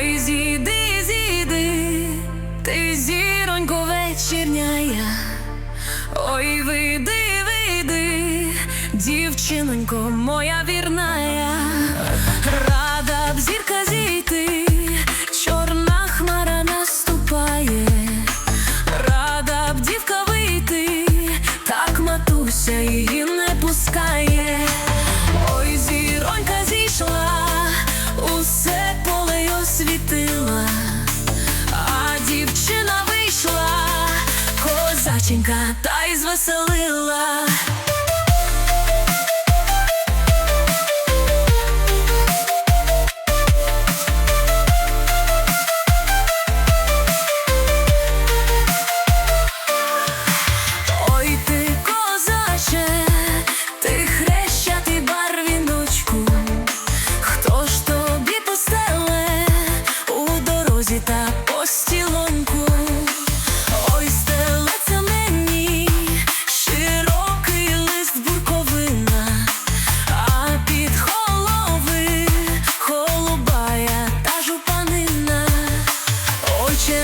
Ой, зійди, зійди, ти зіронько вечірняя. Ой, вийди, вийди, дівчинонько моя вірная, рада б зірка зійти, чорна хмара наступає, рада б дівка вийти, так матуся її козаченька та й звеселила.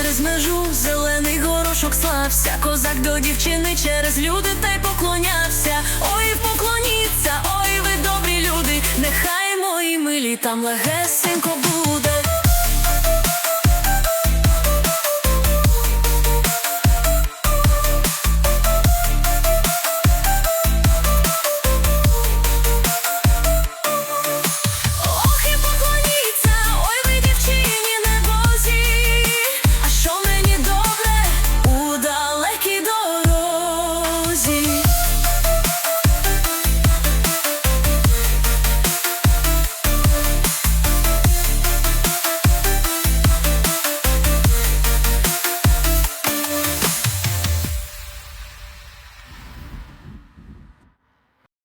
Через межу зелений горошок слався, козак до дівчини через люди та й поклонявся. Ой, поклоніться, ой, ви добрі люди, нехай мої милі там легесенько буде.